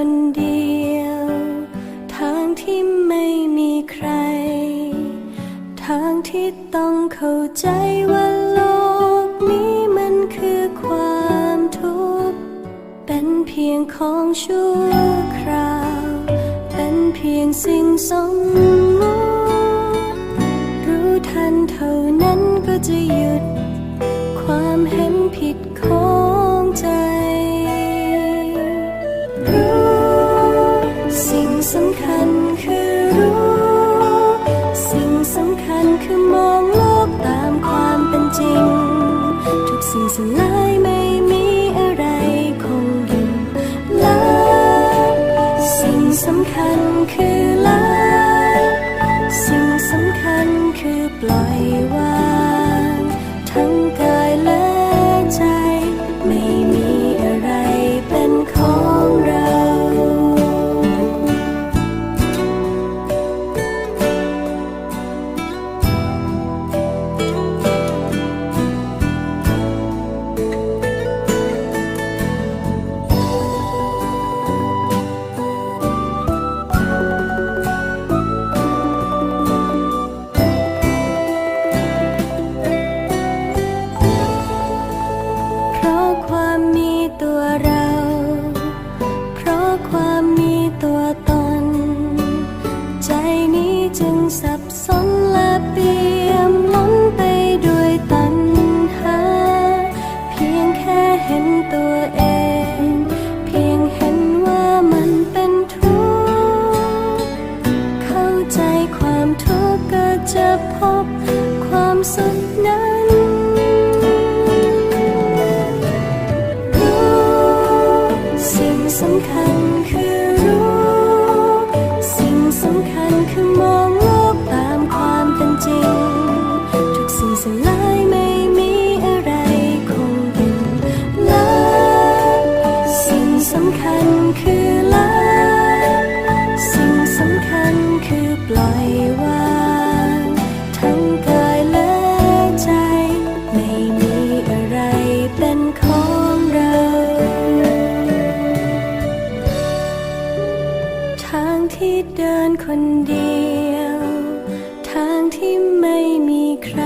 คนเดียว ทางที่ไม่มีใคร ทางที่ต้องเข้าใจว่าโลกนี้มันคือความทุกข์ เป็นเพียงของชั่วคราว เป็นเพียงสิ่งสมมุติรู้ทันเท่านั้นก็จะหยุด ความเห็นผิด ทุกสิ่งสลายไม่มีอะไรคงอยู่และสิ่งสำคัญคือำคัญคือละสิ่งสำคัญคือปล่อยวางทั้งกายและใจ ไม่มีอะไรเป็นของเรา ทางที่เดินคนเดียว ทางที่ไม่มีใคร